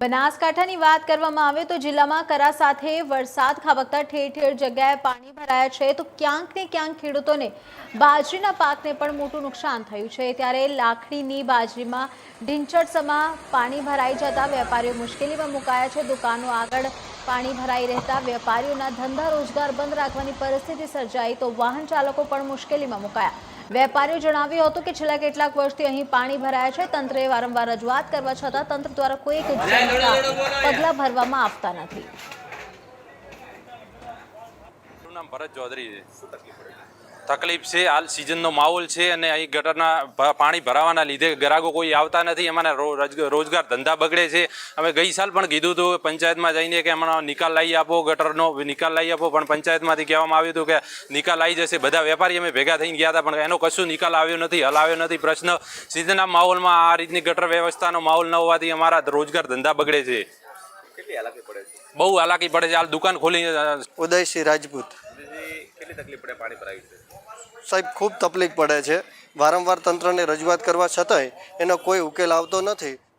બનાસકાંઠાની વાત કરવામાં આવે તો જિલ્લામાં કરા સાથે વરસાદ ખાબકતા ઠેર ઠેર જગ્યાએ પાણી ભરાયા છે. તો ક્યાંક ને ક્યાંક ખેડૂતોને બાજરીના પાકને પણ મોટું નુકસાન થયું છે. ત્યારે લાખડીની બાજરીમાં ઢીંચડસમાં પાણી ભરાઈ જતા વેપારીઓ મુશ્કેલીમાં મુકાયા છે. દુકાનો આગળ પાણી ભરાઈ રહેતા વેપારીઓના ધંધા રોજગાર બંધ રાખવાની પરિસ્થિતિ સર્જાઈ તો વાહન ચાલકો પણ મુશ્કેલીમાં મુકાયા. વેપારીઓ જણાવ્યું હતું કે છેલ્લા કેટલાક વર્ષથી અહીં પાણી ભરાયા છે. તંત્રએ વારંવાર રજૂઆત કરવા છતાં તંત્ર દ્વારા કોઈ પગલાં ભરવામાં આવતા નથી. ભરત ચૌધરી છે હાલ સિઝનનો માહોલ છે અને અહીં ગટરના ભ- પાણી ભરાવાના લીધે ગ્રાહકો કોઈ આવતા નથી અમારા રોજ- રોજગાર ધંધા બગડે છે. અમે ગઈ સાલ પણ કીધું હતું પંચાયતમાં જઈને કે એમાં નિકાલ લાવી આપો ગટરનો નિકાલ લાવી આપો પણ પંચાયતમાંથી કહેવામાં આવ્યું હતું કે નિકાલ આવી જશે. બધા વેપારી અમે ભેગા થઈને ગયા હતા પણ એનો કશું નિકાલ આવ્યો નથી હલ આવ્યો નથી. પ્રશ્ન સિઝનના માહોલમાં આ રીતની ગટર વ્યવસ્થાનો માહોલ ન હોવાથી અમારા રોજગાર ધંધા બગડે છે. કેટલી હાલાકી પડે છે? બહુ હાલાકી પડે છે. હાલ દુકાન ખોલી ઉદયસિંહ રાજપૂત. કેટલી તકલીફ પડે પાણી ભરાય છે? સાહેબ, ખૂબ તકલીફ પડે છે. વારંવાર તંત્રને રજૂઆત કરવા છતાંય એનો કોઈ ઉકેલ આવતો નથી.